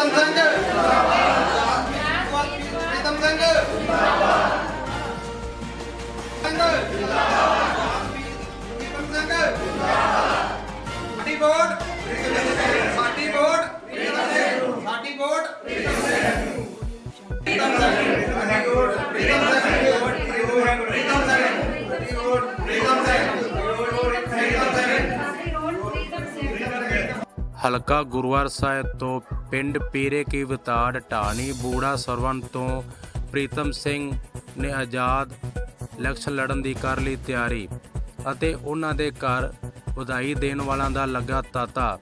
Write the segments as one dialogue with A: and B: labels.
A: ਪ੍ਰੀਤਮ ਸਿੰਘ ਜਿੰਦਾਬਾਦ ਪ੍ਰੀਤਮ ਸਿੰਘ ਜਿੰਦਾਬਾਦ ਸਿੰਘ ਜਿੰਦਾਬਾਦ ਪ੍ਰੀਤਮ ਸਿੰਘ ਜਿੰਦਾਬਾਦ ਸਾਡੀ ਵੋਟ ਸਾਡੀ ਵੋਟ ਸਾਡੀ ਵੋਟ ਪ੍ਰੀਤਮ ਸਿੰਘ ਪ੍ਰੀਤਮ ਸਿੰਘ ਸਾਡੀ ਵੋਟ
B: ਪਿੰਡ ਪੀਰੇ ਕੀ ਵਿਤਾੜ ਢਾਣੀ ਬੂੜਾ ਸਰਵਨ ਤੋਂ ਪ੍ਰੀਤਮ ਸਿੰਘ ਨੇ ਆਜ਼ਾਦ ਇਲੈਕਸ਼ਨ ਲੜਨ ਦੀ ਕਰ ਲਈ ਤਿਆਰੀ ਅਤੇ ਉਹਨਾਂ ਦੇ ਘਰ ਵਧਾਈ ਦੇਣ ਵਾਲਿਆਂ ਦਾ ਲੱਗਾ ਤਾਤਾ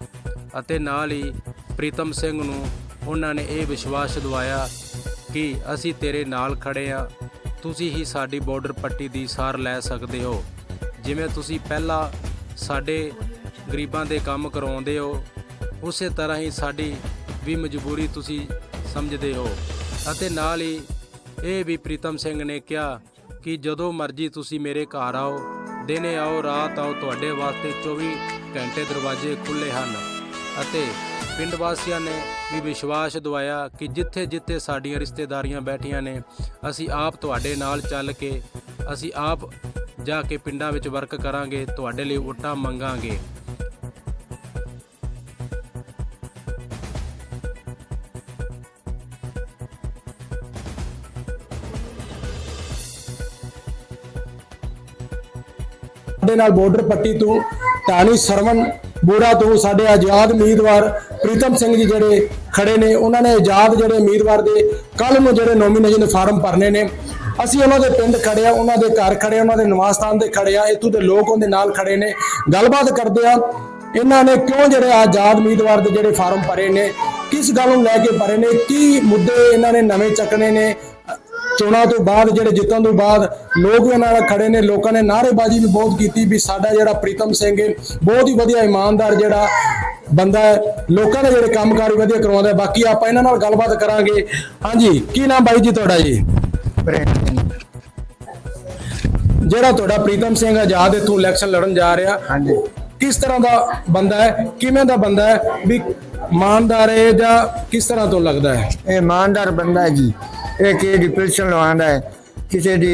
B: ਅਤੇ ਨਾਲ ਹੀ ਪ੍ਰੀਤਮ ਸਿੰਘ ਨੂੰ ਉਹਨਾਂ ਨੇ ਇਹ ਵਿਸ਼ਵਾਸ ਦਿਵਾਇਆ ਕਿ ਅਸੀਂ ਤੇਰੇ ਨਾਲ ਖੜੇ ਆ ਤੁਸੀਂ ਹੀ ਸਾਡੀ ਬਾਰਡਰ ਪੱਟੀ ਦੀ ਸਾਰ ਲੈ ਸਕਦੇ ਹੋ। ਜਿਵੇਂ ਤੁਸੀਂ ਪਹਿਲਾਂ ਸਾਡੇ ਗਰੀਬਾਂ ਦੇ ਕੰਮ ਕਰਵਾਉਂਦੇ ਹੋ, ਉਸੇ ਤਰ੍ਹਾਂ ਹੀ ਸਾਡੀ ਵੀ ਮਜਬੂਰੀ ਤੁਸੀਂ ਸਮਝਦੇ ਹੋ। ਅਤੇ ਨਾਲ ਹੀ ਇਹ ਵੀ ਪ੍ਰੀਤਮ ਸਿੰਘ ਨੇ ਕਿਹਾ ਕਿ ਜਦੋਂ ਮਰਜ਼ੀ ਤੁਸੀਂ ਮੇਰੇ ਘਰ ਆਓ, ਦਿਨੇ ਆਓ, ਰਾਤ ਆਓ, ਤੁਹਾਡੇ ਵਾਸਤੇ 24 ਘੰਟੇ ਦਰਵਾਜ਼ੇ ਖੁੱਲੇ ਹਨ। ਅਤੇ ਪਿੰਡ ਵਾਸੀਆਂ ਨੇ ਵੀ ਵਿਸ਼ਵਾਸ ਦਿਵਾਇਆ ਕਿ ਜਿੱਥੇ ਜਿੱਥੇ ਸਾਡੀਆਂ ਰਿਸ਼ਤੇਦਾਰੀਆਂ ਬੈਠੀਆਂ ਨੇ, ਅਸੀਂ ਆਪ ਤੁਹਾਡੇ ਨਾਲ ਚੱਲ ਕੇ, ਅਸੀਂ ਆਪ ਜਾ ਕੇ ਪਿੰਡਾਂ ਵਿੱਚ ਵਰਕ ਕਰਾਂਗੇ, ਤੁਹਾਡੇ ਲਈ ਵੋਟਾਂ ਮੰਗਾਂਗੇ।
C: ਸਾਡੇ ਨਾਲ ਬਾਰਡਰ ਪੱਟੀ ਤੋਂ ਟਾਣੀ ਸਰਵਨ ਬੂੜਾ ਤੋਂ, ਸਾਡੇ ਆਜ਼ਾਦ ਉਮੀਦਵਾਰ ਪ੍ਰੀਤਮ ਸਿੰਘ ਜੀ ਜਿਹੜੇ ਖੜੇ ਨੇ, ਉਹਨਾਂ ਨੇ ਆਜ਼ਾਦ ਜਿਹੜੇ ਉਮੀਦਵਾਰ ਦੇ ਕੱਲ ਨੂੰ ਜਿਹੜੇ ਨੋਮੀਨੇਸ਼ਨ ਫਾਰਮ ਭਰਨੇ ਨੇ। ਅਸੀਂ ਉਹਨਾਂ ਦੇ ਪਿੰਡ ਖੜੇ ਆ, ਉਹਨਾਂ ਦੇ ਘਰ ਖੜੇ ਆ, ਉਹਨਾਂ ਦੇ ਨਿਵਾਸ ਸਥਾਨ ਤੇ ਖੜੇ ਆ, ਇੱਥੋਂ ਦੇ ਲੋਕ ਉਹਦੇ ਨਾਲ ਖੜੇ ਨੇ। ਗੱਲਬਾਤ ਕਰਦੇ ਆ, ਇਹਨਾਂ ਨੇ ਕਿਉਂ ਜਿਹੜੇ ਆਜ਼ਾਦ ਉਮੀਦਵਾਰ ਦੇ ਜਿਹੜੇ ਫਾਰਮ ਭਰੇ ਨੇ, ਕਿਸ ਗੱਲ ਨੂੰ ਲੈ ਕੇ ਭਰੇ ਨੇ, ਕੀ ਮੁੱਦੇ ਇਹਨਾਂ ਨੇ ਨਵੇਂ ਚੱਕਣੇ ਨੇ ਚੋਣਾਂ ਤੋਂ ਬਾਅਦ ਜਿਹੜੇ ਜਿੱਤਣ ਤੋਂ ਬਾਅਦ ਲੋਕ ਵੀ ਉਹਨਾਂ ਨਾਲ ਖੜੇ ਨੇ ਲੋਕਾਂ ਨੇ ਨਾਅਰੇਬਾਜ਼ੀ ਵੀ ਬਹੁਤ ਕੀਤੀ ਵੀ ਸਾਡਾ ਜਿਹੜਾ ਪ੍ਰੀਤਮ ਸਿੰਘ ਹੈ ਬਹੁਤ ਹੀ ਵਧੀਆ ਇਮਾਨਦਾਰ ਜਿਹੜਾ ਬੰਦਾ ਹੈ ਲੋਕਾਂ ਦੇ ਜਿਹੜੇ ਕੰਮਕਾਰ ਵਧੀਆ ਕਰਵਾਉਂਦਾ ਹੈ। ਬਾਕੀ ਆਪਾਂ ਇਹਨਾਂ ਨਾਲ ਗੱਲਬਾਤ ਕਰਾਂਗੇ। ਹਾਂਜੀ ਕੀ ਨਾਮ ਬਾਈ ਜੀ ਤੁਹਾਡਾ ਜੀ? ਜਿਹੜਾ ਤੁਹਾਡਾ ਪ੍ਰੀਤਮ ਸਿੰਘ ਆਜ਼ਾਦ ਇੱਥੋਂ ਇਲੈਕਸ਼ਨ ਲੜਨ ਜਾ ਰਿਹਾ।
D: ਹਾਂਜੀ।
C: ਕਿਸ ਤਰ੍ਹਾਂ ਦਾ ਬੰਦਾ ਹੈ ਕਿਵੇਂ ਦਾ ਬੰਦਾ ਹੈ ਵੀ ਇਮਾਨਦਾਰ ਹੈ ਜਾਂ ਕਿਸ ਤਰ੍ਹਾਂ ਤੋਂ ਲੱਗਦਾ ਹੈ?
D: ਇਹ ਇਮਾਨਦਾਰ ਬੰਦਾ ਹੈ ਜੀ। ਇਹ ਕਿਸੇ ਦੀ ਪਿਲਸਨ ਲਵਾਉਂਦਾ ਹੈ ਕਿਸੇ ਦੀ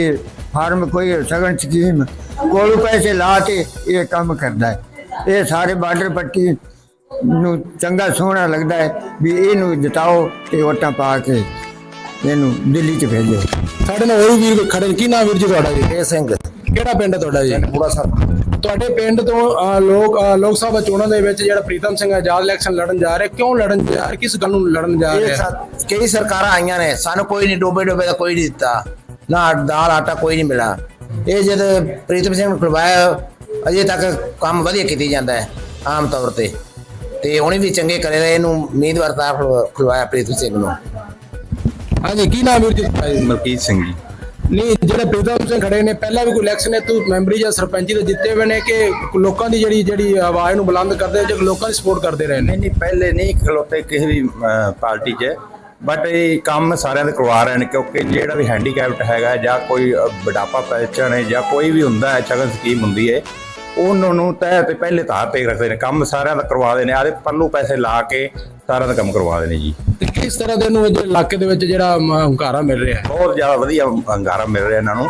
D: ਫਾਰਮ ਕੋਈ ਸਗਨ ਸਕੀਮ ਕੋਲ ਪੈਸੇ ਲਾ ਕੇ ਇਹ ਕੰਮ ਕਰਦਾ ਹੈ। ਇਹ ਸਾਰੇ ਬਾਰਡਰ ਪੱਟੀ ਨੂੰ ਚੰਗਾ ਸੋਹਣਾ ਲੱਗਦਾ ਹੈ ਵੀ ਇਹਨੂੰ ਜਿਤਾਓ ਤੇ ਵੋਟਾਂ ਪਾ ਕੇ ਇਹਨੂੰ ਦਿੱਲੀ ਚ ਭੇਜੋ।
C: ਸਾਡੇ ਨਾਲ ਹੋਰ ਵੀਰ ਖੜੇ ਕੀ ਨਾਮ ਵੀਰ ਜੀ ਤੁਹਾਡਾ ਜੀ?
D: ਇਹ ਸਿੰਘ।
C: ਕਿਹੜਾ ਪਿੰਡ ਹੈ ਤੁਹਾਡਾ ਜੀ?
D: ਪੂਰਾ ਸਰ
C: ਤੁਹਾਡੇ ਪਿੰਡ ਤੋਂ ਲੋਕ ਲੋਕ ਸਭਾ ਚੋਣਾਂ ਦੇ ਵਿੱਚ ਜਿਹੜਾ ਪ੍ਰੀਤਮ ਸਿੰਘ ਆਜ਼ਾਦ ਇਲੈਕਸ਼ਨ ਲੜਨ ਜਾ ਰਿਹਾ ਕਿਉਂ ਲੜਨ ਜਾ ਰਿਹਾ ਕਿਸ ਗੱਲ ਨੂੰ ਲੜਨ ਜਾ
E: ਇਹ
C: ਰਿਹਾ?
E: ਕਈ ਸਰਕਾਰਾਂ ਆਈਆਂ ਨੇ ਸਾਨੂੰ ਕੋਈ ਨਹੀਂ ਡੋਬੇ ਡੋਬੇ ਦਾ ਕੋਈ ਨਹੀਂ ਦਿੱਤਾ। ਨਾ ਦਾਲ ਆਟਾ ਕੋਈ ਨਹੀਂ ਮਿਲਾ ਇਹ ਜਦ ਪ੍ਰੀਤਮ ਸਿੰਘ ਨੂੰ ਖੁਲਵਾਇਆ ਅਜੇ ਤੱਕ ਕੰਮ ਵਧੀਆ ਕੀਤੀ ਜਾਂਦਾ ਹੈ ਆਮ ਤੌਰ ਤੇ। ਤੇ ਉਹਨੇ ਵੀ ਚੰਗੇ ਕਰੇ ਰਹੇ ਇਹਨੂੰ ਉਮੀਦਵਾਰ ਤਾਂ ਖੁਲਵਾਇਆ ਪ੍ਰੀਤਮ ਸਿੰਘ ਨੂੰ।
C: ਹਾਂਜੀ ਕੀ ਨਾਮ ਵੀਰ ਜੀ?
F: ਮਲਕੀਤ ਸਿੰਘ ਜੀ।
C: ਨਹੀਂ, ਜਿਹੜੇ ਪ੍ਰੀਤਮ ਸਿੰਘ ਖੜੇ ਨੇ, ਪਹਿਲਾਂ ਵੀ ਕੋਈ ਇਲੈਕਸ਼ਨ ਹੈ ਤੂੰ ਮੈਂਬਰੀ ਜਾਂ ਸਰਪੰਚੀ ਦੇ ਜਿੱਤੇ ਹੋਏ ਨੇ ਕਿ ਲੋਕਾਂ ਦੀ ਜਿਹੜੀ ਜਿਹੜੀ ਆਵਾਜ਼ ਨੂੰ ਬੁਲੰਦ ਕਰਦੇ ਜਾਂ ਲੋਕਾਂ ਦੀ ਸਪੋਰਟ ਕਰਦੇ ਰਹੇ ਨੇ?
F: ਨਹੀਂ ਨਹੀਂ, ਪਹਿਲੇ ਨਹੀਂ ਖਲੋਤੇ ਕਿਸੇ ਵੀ ਪਾਰਟੀ 'ਚ। ਬਟ ਇਹ ਕੰਮ ਸਾਰਿਆਂ ਦੇ ਕਰਵਾ ਰਹੇ ਨੇ, ਕਿਉਂਕਿ ਜਿਹੜਾ ਵੀ ਹੈਂਡੀਕੈਪਟ ਹੈਗਾ ਜਾਂ ਕੋਈ ਬੁਢਾਪਾ ਪੈਨਸ਼ਨ ਹੈ ਜਾਂ ਕੋਈ ਵੀ ਹੁੰਦਾ ਹੈ, ਸ਼ਗਨ ਸਕੀਮ ਹੁੰਦੀ ਹੈ ਉਹਨਾਂ ਨੂੰ ਤਹਿ ਤੇ ਪਹਿਲੇ ਧਾਰ ਤੇ ਰੱਖਦੇ ਨੇ ਕੰਮ ਸਾਰਿਆਂ ਦਾ ਕਰਵਾਦੇ ਨੇ ਆਦੇ ਪੱਲੂ ਪੈਸੇ ਲਾ ਕੇ ਸਾਰਿਆਂ ਦਾ ਕੰਮ ਕਰਵਾਦੇ ਨੇ ਜੀ।
C: ਤੇ ਕਿਸ ਤਰ੍ਹਾਂ ਦੇ ਨੂੰ ਜਿਹੜੇ ਇਲਾਕੇ ਦੇ ਵਿੱਚ ਜਿਹੜਾ ਹੁੰਗਾਰਾ ਮਿਲ ਰਿਹਾ ਹੈ?
F: ਬਹੁਤ ਜ਼ਿਆਦਾ ਵਧੀਆ ਹੰਗਾਰਾ ਮਿਲ ਰਿਹਾ ਇਹਨਾਂ ਨੂੰ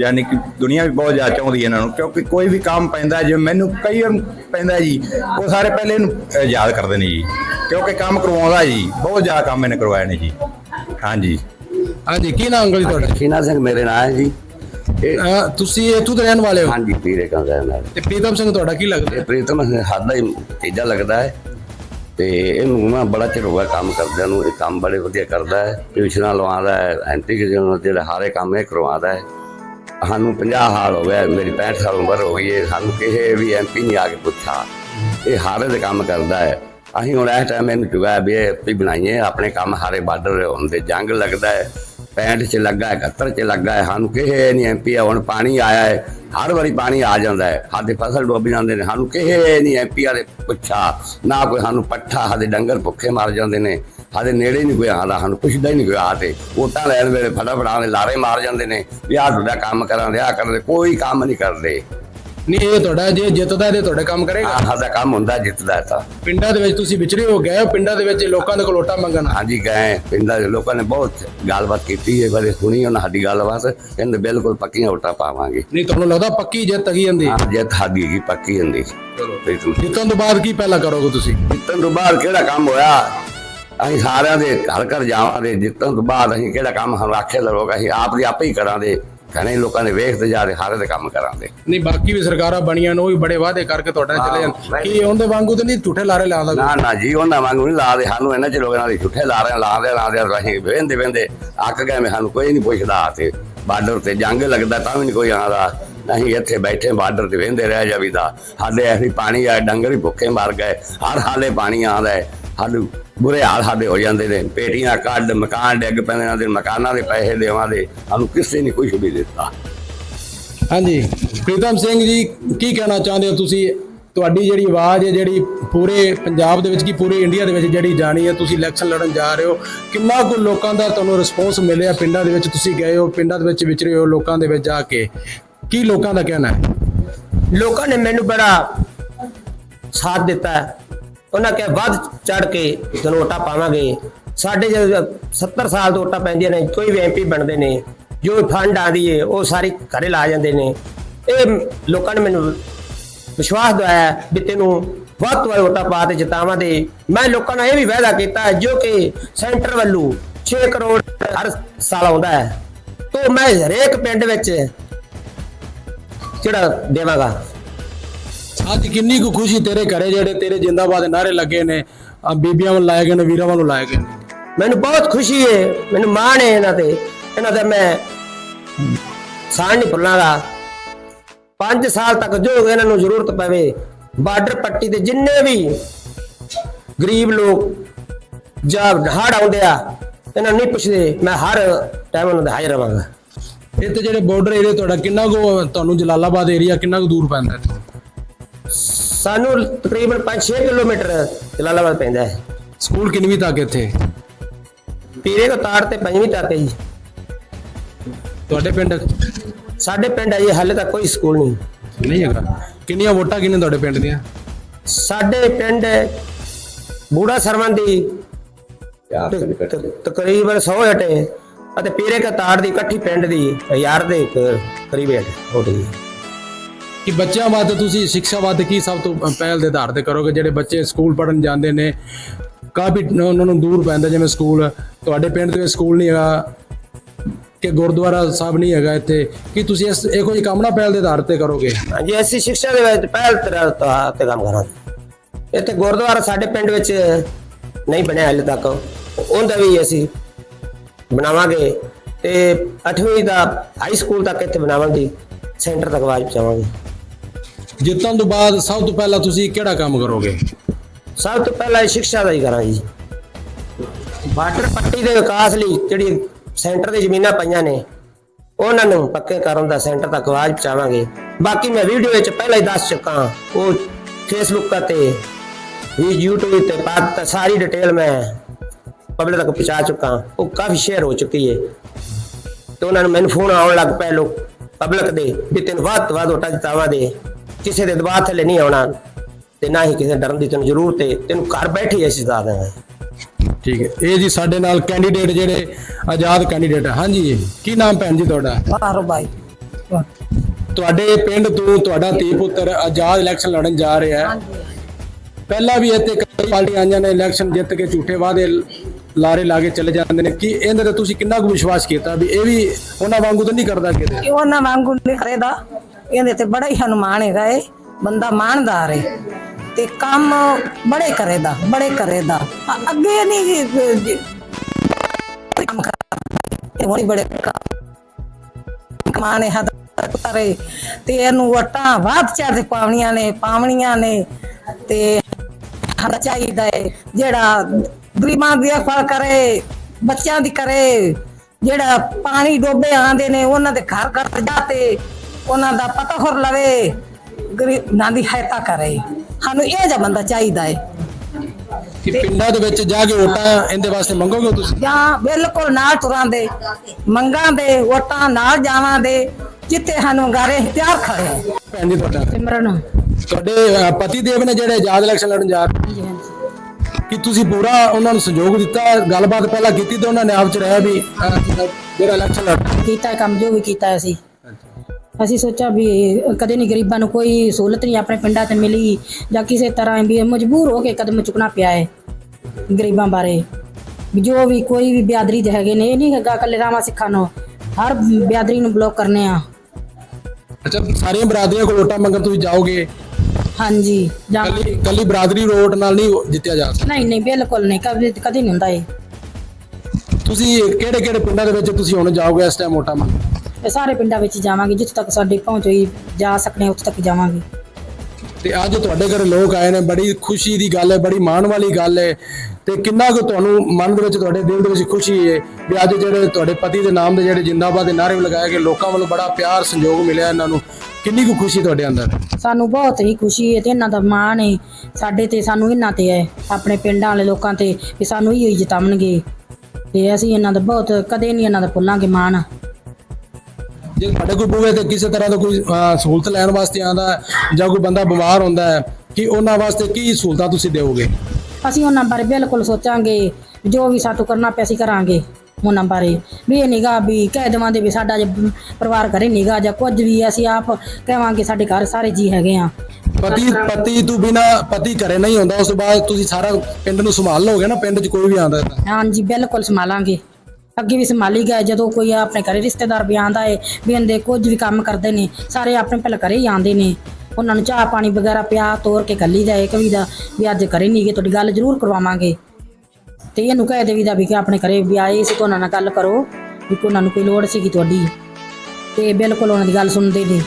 F: ਯਾਨੀ ਕਿ ਦੁਨੀਆ ਵੀ ਬਹੁਤ ਜ਼ਿਆਦਾ ਚਾਹੁੰਦੀ ਹੈ ਇਹਨਾਂ ਨੂੰ ਕਿਉਂਕਿ ਕੋਈ ਵੀ ਕੰਮ ਪੈਂਦਾ ਜਿਵੇਂ ਮੈਨੂੰ ਕਈ ਵਾਰ ਪੈਂਦਾ ਜੀ ਉਹ ਸਾਰੇ ਪਹਿਲੇ ਇਹਨੂੰ ਯਾਦ ਕਰਦੇ ਨੇ ਜੀ ਕਿਉਂਕਿ ਕੰਮ ਕਰਵਾਉਂਦਾ ਜੀ ਬਹੁਤ ਜ਼ਿਆਦਾ ਕੰਮ ਇਹਨੇ ਕਰਵਾਏ ਨੇ ਜੀ। ਹਾਂਜੀ।
C: ਹਾਂਜੀ ਕੀ ਨਾਮ ਅੰਕਲ ਜੀ ਤੁਹਾਡਾ?
G: ਸ਼ੀਨਾ ਸਿੰਘ ਮੇਰੇ ਨਾਂ ਹੈ ਜੀ।
C: ਅਹ, ਤੁਸੀਂ ਇੱਥੋਂ ਦੇ ਰਹਿਣ ਵਾਲੇ ਹੋ?
G: ਹਾਂਜੀ ਪੀਰੇ ਕਾ ਰਹਿਣ ਵਾਲਾ।
C: ਤੇ ਪ੍ਰੀਤਮ ਸਿੰਘ ਤੁਹਾਡਾ ਕੀ ਲੱਗਦਾ
G: ਇਹ
C: ਹੈ?
G: ਪ੍ਰੀਤਮ ਹੱਦ ਦਾ ਹੀ ਤੀਜਾ ਲੱਗਦਾ ਹੈ। ਤੇ ਇਹਨੂੰ ਨਾ ਬੜਾ ਚਿਰ ਹੋ ਗਿਆ ਕੰਮ ਕਰਦਿਆਂ ਨੂੰ ਇਹ ਕੰਮ ਬੜੇ ਵਧੀਆ ਕਰਦਾ ਹੈ। ਟਿਊਸ਼ਨਾਂ ਲਵਾਉਂਦਾ ਹੈ ਐਂਟੀ ਜਿਹੜੇ ਜਿਹੜੇ ਹਾਰੇ ਕੰਮ ਇਹ ਕਰਵਾਉਂਦਾ ਹੈ। ਸਾਨੂੰ 50 ਹਾਲ ਹੋ ਗਿਆ ਮੇਰੀ 65 ਸਾਲ ਉਮਰ ਹੋ ਗਈ ਹੈ। ਸਾਨੂੰ ਕਿਸੇ ਵੀ ਐਮਪੀ ਨਹੀਂ ਆ ਕੇ ਪੁੱਛਾ ਇਹ ਹਾਰੇ ਦੇ ਕੰਮ ਕਰਦਾ ਹੈ। ਅਸੀਂ ਹੁਣ ਇਸ ਟਾਈਮ ਇਹਨੂੰ ਚੁਗਾ ਵੀ ਇਹ ਵੀ ਬਣਾਈਏ, ਆਪਣੇ ਕੰਮ ਹਾਰੇ ਬਾਰਡਰ ਹੁੰਦੇ ਜੰਗ ਲੱਗਦਾ ਹੈ 65 ਚ ਲੱਗਾ ਹੈ 71 ਚ ਲੱਗਾ ਹੈ, ਸਾਨੂੰ ਕਿਸੇ ਨਹੀਂ ਐਮਪੀ ਹੁਣ ਪਾਣੀ ਆਇਆ ਹੈ, ਹਰ ਵਾਰੀ ਪਾਣੀ ਆ ਜਾਂਦਾ ਹੈ, ਸਾਡੇ ਫਸਲ ਡੁੱਬ ਜਾਂਦੇ ਨੇ, ਸਾਨੂੰ ਕਿਸੇ ਨਹੀਂ ਐਮਪੀ ਵਾਲੇ ਪੁੱਛਾ, ਨਾ ਕੋਈ ਸਾਨੂੰ ਪੱਠਾ, ਸਾਡੇ ਡੰਗਰ ਭੁੱਖੇ ਮਰ ਜਾਂਦੇ ਨੇ, ਸਾਡੇ ਨੇੜੇ ਹੀ ਨਹੀਂ ਕੋਈ ਆਉਂਦਾ, ਸਾਨੂੰ ਪੁੱਛਦਾ ਹੀ ਨਹੀਂ ਕੋਈ ਆ ਤੇ, ਵੋਟਾਂ ਲੈਣ ਵੇਲੇ ਫਟਾਫਟਾਂ ਦੇ ਲਾਰੇ ਮਾਰ ਜਾਂਦੇ ਨੇ, ਵੀ ਆਹ ਤੁਹਾਡਾ ਕੰਮ ਕਰਾਂਦੇ ਆ ਕਰਦੇ, ਕੋਈ ਕੰਮ ਨਹੀਂ ਕਰਦੇ।
C: ਨਹੀਂ ਇਹ ਤੁਹਾਡਾ ਜੇ ਜਿੱਤਦਾ ਤੇ ਤੁਹਾਡੇ ਕੰਮ ਕਰੇਗਾ।
G: ਆਹ ਸਾਡਾ ਕੰਮ ਹੁੰਦਾ ਜਿੱਤਦਾ ਤਾਂ।
C: ਪਿੰਡਾਂ ਦੇ ਵਿੱਚ ਤੁਸੀਂ ਵਿਚਰੇ ਹੋ ਗਏ ਹੋ ਪਿੰਡਾਂ ਦੇ ਵਿੱਚ ਲੋਕਾਂ ਦੇ ਕੋਲ ਵੋਟਾਂ ਮੰਗਣ।
G: ਹਾਂਜੀ ਗਏ ਪਿੰਡਾਂ ਦੇ ਲੋਕਾਂ ਨੇ ਬਹੁਤ ਗੱਲਬਾਤ ਕੀਤੀ ਹੈ ਬੜੇ ਸੁਣੀ ਉਹਨਾਂ ਸਾਡੀ ਗੱਲਬਾਤ ਕਹਿੰਦੇ ਬਿਲਕੁਲ ਪੱਕੀਆਂ ਵੋਟਾਂ ਪਾਵਾਂਗੇ।
C: ਨਹੀਂ ਤੁਹਾਨੂੰ ਲੱਗਦਾ ਪੱਕੀ ਜਿੱਤ ਹੈਗੀ ਜਾਂਦੀ
G: ਹਾਂ ਜੇ ਸਾਡੀ ਹੈਗੀ ਪੱਕੀ ਹੁੰਦੀ।
C: ਚਲੋ। ਜਿੱਤਣ ਤੋਂ ਬਾਅਦ ਕੀ ਪਹਿਲਾਂ ਕਰੋਗੇ ਤੁਸੀਂ?
G: ਜਿੱਤਣ ਤੋਂ ਬਾਅਦ ਕਿਹੜਾ ਕੰਮ ਹੋਇਆ? ਅਸੀਂ ਸਾਰਿਆਂ ਦੇ ਘਰ ਘਰ ਜਾਵਾਂਗੇ ਜਿੱਤਣ ਤੋਂ ਬਾਅਦ ਅਸੀਂ ਕਿਹੜਾ ਕੰਮ ਸਾਨੂੰ ਆਖੇ ਲਵੋਗਾ ਅਸੀਂ ਆਪ ਦੀ ਆਪੇ ਹੀ ਕਰਾਂਗੇ। ਘਣੇ ਲੋਕਾਂ ਦੇ ਵੇਖਦੇ ਜਾ ਰਹੇ ਹਾਰੇ ਦੇ ਕੰਮ ਕਰਾਂਗੇ।
C: ਨਹੀਂ ਬਾਕੀ ਵੀ ਸਰਕਾਰਾਂ ਬਣੀਆਂ ਨੇ ਉਹ ਵੀ ਬੜੇ ਵਾਅਦੇ ਕਰਕੇ ਤੁਹਾਡੇ ਨਾਲ ਚਲੇ ਜਾਣ ਕੀ ਉਹਦੇ ਵਾਂਗੂ ਤੇ ਨਹੀਂ ਝੂਠੇ ਲਾਰੇ ਲਾਉਂਦਾ
G: ਨਾ ਨਾ ਜੀ ਉਹਨਾਂ ਵਾਂਗੂ ਨਹੀਂ ਲਾਦੇ ਸਾਨੂੰ ਇਹਨਾਂ ਚ ਲੋਕਾਂ ਨਾਲ ਝੁੱਠੇ ਲਾ ਰਹੇ ਲਾਦੇ ਲਾਦੇ ਅਸੀਂ ਵੇਂਦੇ ਵੇਂਦੇ। ਅੱਕ ਗਏ ਮੈਂ ਸਾਨੂੰ ਕੋਈ ਨਹੀਂ ਪੁੱਛਦਾ ਤੇ ਬਾਰਡਰ ਤੇ ਜੰਗ ਲੱਗਦਾ ਤਾਂ ਵੀ ਨਹੀਂ ਕੋਈ ਆਉਂਦਾ। ਅਸੀਂ ਇੱਥੇ ਬੈਠੇ ਬਾਰਡਰ ਤੇ ਵੇਂਦੇ ਰਹਿ ਜਾਵੀਦਾ। ਸਾਡੇ ਐਸੀ ਪਾਣੀ ਆ ਡੰਗਰ ਹੀ ਭੁੱਖੇ ਮਰ ਗਏ। ਹਰ ਹਾਲੇ ਪਾਣੀ ਆਉਂਦਾ ਹੈ। ਸਾਨੂੰ ਬੁਰੇ ਹਾਲ ਸਾਡੇ ਹੋ ਜਾਂਦੇ ਨੇ। ਪੇਟੀਆਂ ਕੱਢ ਮਕਾਨ ਡਿੱਗ ਪੈਂਦੇ ਨੇ ਮਕਾਨਾਂ ਦੇ ਪੈਸੇ ਦੇਵਾਂਗੇ ਸਾਨੂੰ ਕਿਸੇ ਨੇ ਕੁਝ ਵੀ ਦਿੱਤਾ।
C: ਹਾਂਜੀ। ਪ੍ਰੀਤਮ ਸਿੰਘ ਜੀ ਕੀ ਕਹਿਣਾ ਚਾਹੁੰਦੇ ਹੋ ਤੁਸੀਂ? ਤੁਹਾਡੀ ਜਿਹੜੀ ਆਵਾਜ਼ ਹੈ ਜਿਹੜੀ ਪੂਰੇ ਪੰਜਾਬ ਦੇ ਵਿੱਚ ਕੀ ਪੂਰੇ ਇੰਡੀਆ ਦੇ ਵਿੱਚ ਜਿਹੜੀ ਜਾਣੀ ਹੈ ਤੁਸੀਂ ਇਲੈਕਸ਼ਨ ਲੜਨ ਜਾ ਰਹੇ ਹੋ। ਕਿੰਨਾ ਕੁ ਲੋਕਾਂ ਦਾ ਤੁਹਾਨੂੰ ਰਿਸਪੌਂਸ ਮਿਲਿਆ? ਪਿੰਡਾਂ ਦੇ ਵਿੱਚ ਤੁਸੀਂ ਗਏ ਹੋ ਪਿੰਡਾਂ ਦੇ ਵਿੱਚ ਵਿਚਰੇ ਹੋ ਲੋਕਾਂ ਦੇ ਵਿੱਚ ਜਾ ਕੇ। ਕੀ ਲੋਕਾਂ ਦਾ ਕਹਿਣਾ ਹੈ?
H: ਲੋਕਾਂ ਨੇ ਮੈਨੂੰ ਬੜਾ ਸਾਥ ਦਿੱਤਾ ਹੈ। ਉਹਨਾਂ ਕਿਹਾ, ਵੱਧ ਚੜ ਕੇ ਤੁਹਾਨੂੰ ਵੋਟਾਂ ਪਾਵਾਂਗੇ। ਸਾਡੇ ਜਦੋਂ 70 ਸਾਲ ਤੋਂ ਵੋਟਾਂ ਪੈਂਦੀਆਂ ਨੇ, ਕੋਈ ਵੀ ਐਮਪੀ ਬਣਦੇ ਨੇ, ਜੋ ਫੰਡ ਆਦੀ ਏ, ਉਹ ਸਾਰੀ ਘਰੇ ਲਾ ਜਾਂਦੇ ਨੇ। ਇਹ ਲੋਕਾਂ ਨੇ ਮੈਨੂੰ ਵਿਸ਼ਵਾਸ ਦਵਾਇਆ ਵੀ ਤੈਨੂੰ ਵੱਧ ਤੋਂ ਵੱਧ ਵੋਟਾਂ ਪਾ ਤੇ ਜਿਤਾਵਾਂ ਦੇ ਮੈਂ ਲੋਕਾਂ ਨਾਲ ਇਹ ਵੀ ਵਾਅਦਾ ਕੀਤਾ, ਜੋ ਕਿ ਸੈਂਟਰ ਵੱਲੋਂ 6 ਕਰੋੜ ਹਰ ਸਾਲ ਆਉਂਦਾ ਹੈ। ਤੋਂ ਮੈਂ ਹਰੇਕ ਪਿੰਡ ਵਿੱਚ ਜਿਹੜਾ ਦੇਵਾਂਗਾ।
C: ਅੱਜ ਕਿੰਨੀ ਕੁ ਖੁਸ਼ੀ ਤੇਰੇ ਘਰੇ ਜਿਹੜੇ ਤੇਰੇ ਜਿੰਦਾਬਾਦ ਨਾਰੇ ਲੱਗੇ ਨੇ ਆ ਬੀਬੀਆਂ ਵੱਲ ਲਾਏ ਗਏ ਨੇ ਵੀਰਾਂ ਵੱਲੋਂ ਲਾਏ ਗਏ ਨੇ।
H: ਮੈਨੂੰ ਬਹੁਤ ਖੁਸ਼ੀ ਹੈ ਮੈਨੂੰ ਮਾਣ ਹੈ ਇਹਨਾਂ ਤੇ। ਇਹਨਾਂ ਦਾ ਮੈਂ ਸਾਹ ਨਹੀਂ ਭੁੱਲਾਂਗਾ। 5 ਸਾਲ ਤੱਕ ਜੋ ਇਹਨਾਂ ਨੂੰ ਜ਼ਰੂਰਤ ਪਵੇ ਬਾਰਡਰ ਪੱਟੀ ਤੇ ਜਿੰਨੇ ਵੀ ਗਰੀਬ ਲੋਕ ਜਾਂ ਹੜ੍ਹ ਆਉਂਦੇ ਆ ਇਹਨਾਂ ਨਹੀਂ ਪੁੱਛਦੇ ਮੈਂ ਹਰ ਟਾਈਮ ਉਹਨਾਂ ਦੇ ਹਾਜ਼ਰ ਰਵਾਂਗਾ।
C: ਇਹ ਤੇ ਜਿਹੜੇ ਬਾਰਡਰ ਏਰੀਆ ਤੁਹਾਡਾ ਕਿੰਨਾ ਕੁ ਤੁਹਾਨੂੰ ਜਲਾਲਾਬਾਦ ਏਰੀਆ ਕਿੰਨਾ ਕੁ ਦੂਰ ਪੈਂਦਾ ਹੈ
H: ਸਾਨੂੰ ਤਕਰੀਬਨ 5-6 ਕਿਲੋਮੀਟਰ ਜਲਾਲਾਬਾਦ ਪੈਂਦਾ ਹੈ।
C: ਸਕੂਲ ਕਿੰਨਵੀਂ ਤੱਕ ਇੱਥੇ?
H: ਪੀਰੇ ਕੋ ਤਾੜ ਤੇ ਪੰਜਵੀਂ ਤੱਕ ਹੈ ਜੀ।
C: ਤੁਹਾਡੇ ਪਿੰਡ?
H: ਸਾਡੇ ਪਿੰਡ ਅਜੇ ਹਾਲੇ ਤੱਕ ਕੋਈ ਸਕੂਲ ਨਹੀਂ।
C: ਨਹੀਂ ਹੈਗਾ। ਕਿੰਨੀਆਂ ਵੋਟਾਂ ਕਿੰਨੇ ਤੁਹਾਡੇ ਪਿੰਡ ਦੀਆਂ?
H: ਸਾਡੇ ਪਿੰਡ ਬੂੜਾ ਸਰਵਨ ਦੀ ਤ- ਤਕਰੀਬਨ 100 ਹਟੇ ਅਤੇ ਪੀਰੇ ਕਾ ਤਾੜ ਦੀ ਇਕੱਠੀ ਪਿੰਡ ਦੀ ਹਜ਼ਾਰ ਦੇ ਕ- ਕਰੀਬ ਹਟ ਹੋਣੀ
C: ਕਿ ਬੱਚਿਆਂ ਵਾਸਤੇ ਤੁਸੀਂ ਸਿੱਖਿਆ ਵਾਸਤੇ ਕੀ ਸਭ ਤੋਂ ਪਹਿਲ ਦੇ ਆਧਾਰ ਤੇ ਕਰੋਗੇ? ਜਿਹੜੇ ਬੱਚੇ ਸਕੂਲ ਪੜਨ ਜਾਂਦੇ ਨੇ, ਕਾਫੀ ਉਹਨਾਂ ਨੂੰ ਦੂਰ ਪੈਂਦਾ, ਜਿਵੇਂ ਸਕੂਲ, ਤੁਹਾਡੇ ਪਿੰਡ ਦੇ ਸਕੂਲ ਨਹੀਂ ਹੈਗਾ ਕਿ ਗੁਰਦੁਆਰਾ ਸਾਹਿਬ ਨਹੀਂ ਹੈਗਾ ਇੱਥੇ। ਕੀ ਤੁਸੀਂ ਇਸ, ਇਹੋ ਜਿਹੇ ਕੰਮ ਨਾ ਪਹਿਲ ਦੇ ਆਧਾਰ ਤੇ ਕਰੋਗੇ?
H: ਹਾਂਜੀ, ਅਸੀਂ ਸਿੱਖਿਆ ਦੇ ਵਿੱਚ ਪਹਿਲ ਤੇ ਕੰਮ ਕਰਾਂਗੇ। ਇੱਥੇ ਗੁਰਦੁਆਰਾ ਸਾਡੇ ਪਿੰਡ ਵਿੱਚ ਨਹੀਂ ਬਣਿਆ ਹਾਲੇ ਤੱਕ। ਉਹਦਾ ਵੀ ਅਸੀਂ ਬਣਾਵਾਂਗੇ ਤੇ 8ਵੀਂ ਦਾ ਹਾਈ ਸਕੂਲ ਤੱਕ ਇੱਥੇ ਬਣਾਵਾਂਗੇ ਸੈਂਟਰ ਤੱਕ ਆਵਾਜ਼ ਪਹੁੰਚਾਵਾਂਗੇ।
C: ਜਿੱਤਣ ਤੋਂ ਬਾਅਦ ਸਭ ਤੋਂ ਪਹਿਲਾਂ ਤੁਸੀਂ ਕਿਹੜਾ ਕੰਮ ਕਰੋਗੇ?
H: ਸਭ ਤੋਂ ਪਹਿਲਾਂ ਇਹ ਸਿੱਖਿਆ ਦਾ ਹੀ ਕਰਾਂ ਜੀ। ਬਾਰਡਰ ਪੱਟੀ ਦੇ ਵਿਕਾਸ ਲਈ ਜਿਹੜੀ ਸੈਂਟਰ ਦੇ ਜ਼ਮੀਨਾਂ ਪਈਆਂ ਨੇ, ਉਹਨਾਂ ਨੂੰ ਪੱਕੇ ਕਰਨ ਦਾ ਸੈਂਟਰ ਤੱਕ ਆਵਾਜ਼ ਪਹੁੰਚਾਵਾਂਗੇ। ਬਾਕੀ ਮੈਂ ਵੀਡੀਓ ਵਿੱਚ ਪਹਿਲਾਂ ਹੀ ਦੱਸ ਚੁੱਕਾ ਉਹ ਫੇਸਬੁੱਕ ਤੇ ਵੀ YouTube ਤੇ ਪਾ ਸਾਰੀ ਡਿਟੇਲ ਮੈਂ ਪਬਲਿਕ ਤੱਕ ਪਹੁੰਚਾ ਚੁੱਕਾ ਉਹ ਕਾਫੀ ਸ਼ੇਅਰ ਹੋ ਚੁੱਕੀ ਹੈ ਤੇ ਉਹਨਾਂ ਨੂੰ ਮੈਨੂੰ ਫੋਨ ਆਉਣ ਲੱਗ ਪਏ ਲੋਕ ਪਬਲਿਕ ਦੇ, ਵੀ ਤੈਨੂੰ ਵੱਧ ਤੋਂ ਵੱਧ ਵੋਟਾਂ ਜਿਤਾਵਾਂ ਦੇ। ਕਿਸੇ ਦੇ ਦਬਾਅ ਥੱਲੇ ਨਹੀਂ ਆਉਣਾ ਤੇ ਨਾ ਹੀ ਕਿਸੇ ਡਰਨ ਦੀ ਤੈਨੂੰ ਜ਼ਰੂਰਤ ਹੈ ਤੈਨੂੰ ਘਰ ਬੈਠੇ ਹੀ ਅਸੀਂ ਦੱਸ ਦਾਂਗੇ
C: ਠੀਕ ਹੈ। ਇਹ ਜੀ ਸਾਡੇ ਨਾਲ ਕੈਂਡੀਡੇਟ ਜਿਹੜੇ ਆਜ਼ਾਦ ਕੈਂਡੀਡੇਟ ਹਾਂਜੀ ਜੀ ਕੀ ਨਾਮ ਭੈਣ ਜੀ ਤੁਹਾਡਾ?
I: ਬਾਹਰੋਂ ਬਾਈ।
C: ਤੁਹਾਡੇ ਪਿੰਡ ਤੋਂ ਤੁਹਾਡਾ ਧੀ ਪੁੱਤਰ ਆਜ਼ਾਦ ਇਲੈਕਸ਼ਨ ਲੜਨ ਜਾ ਰਿਹਾ ਹੈ। ਪਹਿਲਾਂ ਵੀ ਇੱਥੇ ਕਈ ਪਾਰਟੀਆਂ ਆਈਆਂ ਨੇ ਇਲੈਕਸ਼ਨ ਜਿੱਤ ਕੇ ਝੂਠੇ ਵਾਅਦੇ ਲਾਰੇ ਲਾ ਕੇ ਚਲੇ ਜਾਂਦੇ ਨੇ। ਕੀ ਇਹਦੇ ਤੇ ਤੁਸੀਂ ਕਿੰਨਾ ਕੁ ਵਿਸ਼ਵਾਸ ਕੀਤਾ ਵੀ ਇਹ ਵੀ ਉਹਨਾਂ ਵਾਂਗੂ ਤਾਂ ਨਹੀਂ ਕਰਦਾ ਕਿਤੇ?
I: ਉਹਨਾਂ ਵਾਂਗੂ ਨਹੀਂ ਕਰੇਦਾ? ਇਹਦੇ ਤੇ ਬੜਾ ਹੀ ਹਨੂਮਾਨ ਹੈਗਾ ਏ, ਬੰਦਾ ਮਾਣਦਾਰ ਏ। ਤੇ ਕੰਮ ਬੜੇ ਕਰੇਦਾ ਬੜੇ ਕਰੇਦਾ ਅ- ਅੱਗੇ ਨਹੀਂ ਕੰਮ ਕਰਦਾ ਹੋਣੀ ਬੜੇ ਕਮਾਨੇ ਹੱਥ ਤਰੇ ਤੇ ਇਹਨੂੰ ਵਟਾਂ ਬਾਤ ਚੜ੍ਹ ਪਾਵਣੀਆਂ ਨੇ ਪਾਵਣੀਆਂ ਨੇ। ਤੇ ਹਰ ਚਾਹੀਦਾ ਏ, ਜਿਹੜਾ ਗਰੀਬਾਂ ਦੀ ਫਲ ਕਰੇ, ਬੱਚਿਆਂ ਦੀ ਕਰੇ, ਜਿਹੜਾ ਪਾਣੀ ਡੋਬੇ ਆਂਦੇ ਨੇ, ਉਹਨਾਂ ਦੇ ਘਰ ਘਰ ਜਾ ਤੇ ਉਹਨਾਂ ਦਾ ਪਤਾ ਹੋਰ ਲਵੇ ਗਰੀਬਾਂ ਦੀ ਹਾਇਤਾ ਕਰੇ। ਸਾਨੂੰ ਇਹ ਜਿਹਾ ਬੰਦਾ ਚਾਹੀਦਾ ਏ।
C: ਕਿ ਪਿੰਡਾਂ ਦੇ ਵਿੱਚ ਜਾ ਕੇ ਵੋਟਾਂ ਇਹਦੇ ਵਾਸਤੇ ਮੰਗੋਗੇ ਤੁਸੀਂ?
I: ਜਾਂ ਬਿਲਕੁਲ ਨਾਲ ਤੁਰਾਂ ਦੇ ਮੰਗਾਂ ਦੇ ਵੋਟਾਂ ਨਾਲ ਜਾਵਾਂ ਦੇ ਜਿੱਤੇ ਸਾਨੂੰ ਗਾਰੇ ਤਿਆਰ ਖੜੇ।
C: ਭੈਣ ਜੀ ਤੁਹਾਡਾ
I: ਸਿਮਰਨ।
C: ਤੁਹਾਡੇ ਅ, ਪਤੀ ਦੇਵ ਨੇ ਜਿਹੜੇ ਆਜ਼ਾਦ ਇਲੈਕਸ਼ਨ ਲੜਨ ਜਾ ਰਹੇ ਕਿ ਤੁਸੀਂ ਪੂਰਾ ਉਹਨਾਂ ਨੂੰ ਸਹਿਯੋਗ ਦਿੱਤਾ ਗੱਲਬਾਤ ਪਹਿਲਾਂ ਕੀਤੀ ਤੇ ਉਹਨਾਂ ਨੇ ਆਪ ਚ ਰਿਹਾ ਵੀ ਅ, ਜਿਹੜਾ ਇਲੈਕਸ਼ਨ ਲੜ
I: ਕੀਤਾ ਹੈ ਕੰਮ ਜੋ ਵੀ ਕੀਤਾ ਹੈ ਅਸੀਂ ਅਸੀਂ ਸੋਚਿਆ ਵੀ ਕਦੇ ਨਹੀਂ ਗਰੀਬਾਂ ਨੂੰ ਕੋਈ ਸਹੂਲਤ ਨਹੀਂ ਆਪਣੇ ਪਿੰਡਾਂ 'ਚ ਮਿਲੀ ਜਾਂ ਕਿਸੇ ਤਰ੍ਹਾਂ ਵੀ ਮਜਬੂਰ ਹੋ ਕੇ ਕਦਮ ਚੁੱਕਣਾ ਪਿਆ ਹੈ ਗਰੀਬਾਂ ਬਾਰੇ। ਜੋ ਵੀ ਕੋਈ ਵੀ ਬਿਆਦਰੀ ਦੇ ਹੈਗੇ ਨੇ ਇਹ ਨਹੀਂ ਹੈਗਾ ਇਕੱਲੇ ਰਾਮਾ ਸਿੱਖਾਂ ਨੂੰ। ਹਰ ਬਿਆਦਰੀ ਨੂੰ ਬਲੌਕ ਕਰਨੇ ਆ।
C: ਅੱਛਾ ਸਾਰੀਆਂ ਬਰਾਦਰੀਆਂ ਕੋਲ ਵੋਟਾਂ ਮੰਗਣ ਤੁਸੀਂ ਜਾਓਗੇ?
I: ਹਾਂਜੀ ਜਾਂ
C: ਕੱਲੀ ਕੱਲੀ ਬਰਾਦਰੀ ਵੋਟ ਨਾਲ ਨਹੀਂ ਜਿੱਤਿਆ ਜਾ ਸਕਦਾ।
I: ਨਹੀਂ ਨਹੀਂ ਬਿਲਕੁਲ ਨਹੀਂ ਕਦੇ ਕਦੇ ਨਹੀਂ ਹੁੰਦਾ ਇਹ।
C: ਤੁਸੀਂ ਕਿਹੜੇ ਕਿਹੜੇ ਪਿੰਡਾਂ ਦੇ ਵਿੱਚ ਤੁਸੀਂ ਹੁਣ ਜਾਓਗੇ ਇਸ ਟਾਈਮ ਵੋਟਾਂ ਮੰਗਣ?
I: ਇਹ ਸਾਰੇ ਪਿੰਡਾਂ ਵਿੱਚ ਜਾਵਾਂਗੇ ਜਿੱਥੇ ਤੱਕ ਸਾਡੀ ਪਹੁੰਚ ਹੋਈ ਜਾ ਸਕਨੇ ਉੱਥੇ ਤੱਕ ਜਾਵਾਂਗੇ।
C: ਤੇ ਅੱਜ ਤੁਹਾਡੇ ਘਰੇ ਲੋਕ ਆਏ ਨੇ ਬੜੀ ਖੁਸ਼ੀ ਦੀ ਗੱਲ ਹੈ ਬੜੀ ਮਾਣ ਵਾਲੀ ਗੱਲ ਹੈ। ਤੇ ਕਿੰਨਾ ਕੁ ਤੁਹਾਨੂੰ ਮਨ ਦੇ ਵਿੱਚ ਤੁਹਾਡੇ ਦਿਲ ਦੇ ਵਿੱਚ ਖੁਸ਼ੀ ਹੈ ਵੀ ਅੱਜ ਜਿਹੜੇ ਤੁਹਾਡੇ ਪਤੀ ਦੇ ਨਾਮ ਦੇ ਜਿਹੜੇ ਜਿੰਦਾਬਾਦ ਦੇ ਨਾਅਰੇ ਲਗਾਏ ਗਏ ਲੋਕਾਂ ਵੱਲੋਂ ਬੜਾ ਪਿਆਰ ਸੰਯੋਗ ਮਿਲਿਆ ਇਹਨਾਂ ਨੂੰ। ਕਿੰਨੀ ਕੁ ਖੁਸ਼ੀ ਤੁਹਾਡੇ ਅੰਦਰ?
I: ਸਾਨੂੰ ਬਹੁਤ ਹੀ ਖੁਸ਼ੀ ਹੈ ਤੇ ਇਹਨਾਂ ਦਾ ਮਾਣ ਹੈ। ਸਾਡੇ ਤੇ ਸਾਨੂੰ ਇਹਨਾਂ ਤੇ ਹੈ ਆਪਣੇ ਪਿੰਡਾਂ ਵਾਲੇ ਲੋਕਾਂ ਤੇ ਵੀ ਸਾਨੂੰ ਹੀ ਜਿਤਾਉਣਗੇ। ਤੇ ਅਸੀਂ ਇਹਨਾਂ ਦਾ ਬਹੁਤ ਕਦੇ ਨਹੀਂ ਇਹਨਾਂ ਦਾ ਭੁੱਲਾਂਗੇ ਮਾਣ।
C: ਜੇ ਤੁਹਾਡੇ ਕੋਈ ਬੂਹੇ ਤੇ ਕਿਸੇ ਤਰ੍ਹਾਂ ਦਾ ਕੋਈ ਸਹੂਲਤ ਲੈਣ ਵਾਸਤੇ ਆਂਦਾ ਜਾਂ ਕੋਈ ਬੰਦਾ ਬਿਮਾਰ ਹੁੰਦਾ ਹੈ ਕਿ ਉਹਨਾਂ ਵਾਸਤੇ ਕੀ ਸਹੂਲਤਾਂ ਤੁਸੀਂ ਦਿਓਗੇ?
I: ਅਸੀਂ ਉਹਨਾਂ ਬਾਰੇ ਬਿਲਕੁਲ ਸੋਚਾਂਗੇ ਜੋ ਵੀ ਸਾਤੋਂ ਕਰਨਾ ਪਿਆ ਅਸੀਂ ਕਰਾਂਗੇ ਉਹਨਾਂ ਬਾਰੇ। ਵੀ ਇਹ ਨਿਗਾਹ ਵੀ ਕਹਿ ਦੇਵਾਂਗੇ ਵੀ ਸਾਡਾ ਜੇ ਪਰਿਵਾਰ ਘਰੇ ਨਿਗਾਹ ਜਾਂ ਕੁਝ ਵੀ ਅਸੀਂ ਆਪ ਕਹਾਂਗੇ ਸਾਡੇ ਘਰ ਸਾਰੇ ਜੀ ਹੈਗੇ ਆ।
C: ਪਤੀ ਪਤੀ ਤੋਂ ਬਿਨਾ ਪਤੀ ਘਰੇ ਨਹੀਂ ਹੁੰਦਾ ਉਸ ਤੋਂ ਬਾਅਦ ਤੁਸੀਂ ਸਾਰਾ ਪਿੰਡ ਨੂੰ ਸੰਭਾਲ ਲਓਗੇ ਨਾ ਪਿੰਡ 'ਚ ਕੋਈ ਵੀ ਆਂਦਾ
I: ਹਾਂਜੀ ਬਿਲਕੁਲ ਸੰਭਾਲਾਂਗੇ। ਅੱਗੇ ਵੀ ਸੰਭਾਲੀ ਗਏ, ਜਦੋਂ ਕੋਈ ਆਪਣੇ ਘਰੇ ਰਿਸ਼ਤੇਦਾਰ ਵੀ ਆਂਦਾ ਏ, ਵੀ ਇਹਦੇ ਕੁਝ ਵੀ ਕੰਮ ਕਰਦੇ ਨੇ, ਸਾਰੇ ਆਪਣੇ ਪਹਿਲਾਂ ਘਰੇ ਹੀ ਆਂਦੇ ਨੇ। ਉਹਨਾਂ ਨੂੰ ਚਾਹ ਪਾਣੀ ਵਗੈਰਾ ਪਿਆ, ਤੋਰ ਕੇ ਕੱਲੀ ਦਾ ਇੱਕ ਕਵੀ ਦਾ, ਵੀ ਅੱਜ ਘਰੇ ਨਹੀਂ ਗਏ, ਤੁਹਾਡੀ ਗੱਲ ਜ਼ਰੂਰ ਕਰਵਾਵਾਂਗੇ। ਤੇ ਇਹਨੂੰ ਕਹਿ ਦੇਵੀਦਾ ਵੀ ਕਿ ਆਪਣੇ ਘਰੇ ਵੀ ਆਏ ਸੀ, ਤਾਂ ਉਹਨਾਂ ਨਾਲ ਗੱਲ ਕਰੋ, ਵੀ ਉਹਨਾਂ ਨੂੰ ਕੋਈ ਲੋੜ ਸੀਗੀ ਤੁਹਾਡੀ। ਤੇ ਬਿਲਕੁਲ ਉਹਨਾਂ ਦੀ ਗੱਲ ਸੁਣਦੇ ਨੇ।